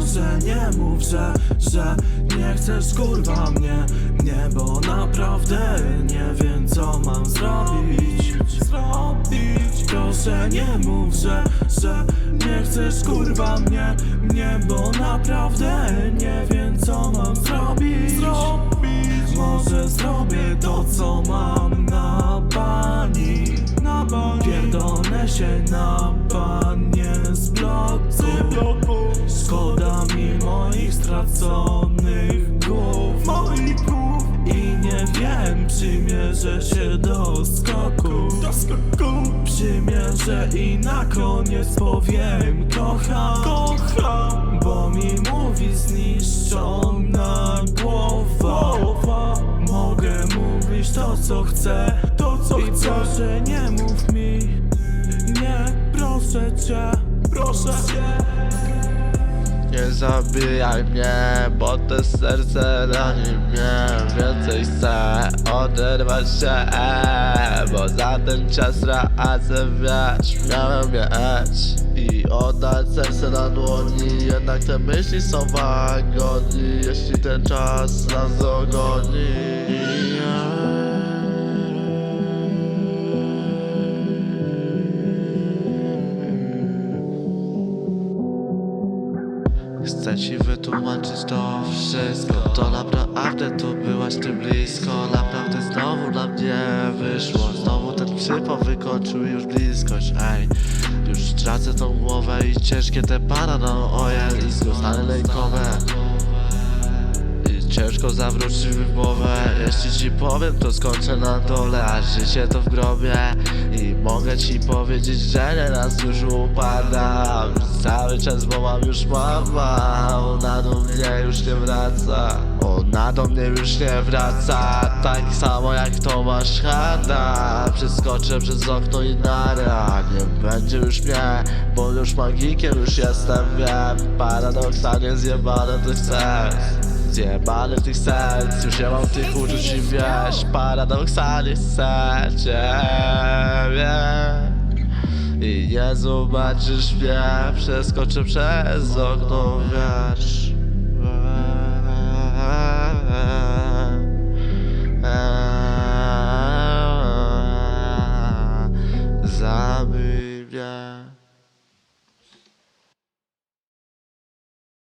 Proszę nie mów, że, że nie chcesz kurwa mnie Mnie, bo naprawdę nie wiem co mam zrobić. Zrobić Proszę nie mów, że, że nie chcesz kurwa mnie Mnie, bo naprawdę nie wiem co mam zrobić. Zrobić. Może zrobię to co mam na bani Na bani Pierdolę się na straconych głów Moich głów. I nie wiem, przymierzę się do skoku. Do skoku. Przymierzę i na koniec powiem kocham Kocham. Bo mi mówi zniszczona głowa. Mogę mówić to co chcę To co I chcę. proszę nie mów mi Nie, proszę cię Proszę cię Nie zabijaj mnie, bo to serce rani mnie. Więcej chcę oderwać się, e, bo za ten czas razem wiesz. Miałem mieć i oddać serce na dłoni. Jednak te myśli są w agonii, jeśli ten czas nas dogoni Chcę ci wytłumaczyć to wszystko. To naprawdę tu byłaś ty blisko. Naprawdę znowu na mnie wyszło. Znowu ten przypał wykończył już bliskość. Ej, już tracę tą głowę i ciężkie te paranoje I stany lejkowe zawrócić mi głowę. Jeśli ci powiem to skończę na dole A życie to w grobie. I mogę ci powiedzieć, że nieraz już upadam. Cały czas, bo mam już mama. Ona do mnie już nie wraca. Ona do mnie już nie wraca. Tak samo jak Tomasz Hanna Przeskoczę przez okno i nara Nie będzie już mnie, bo już magikiem już jestem. Wiem, paradoksalnie zjebane ty chcesz Zjebany tych serc, już nie mam tych uczuć i wiesz Paradoksalnie chcę I nie zobaczysz mnie Przeskoczę przez okno, wiesz. Zabij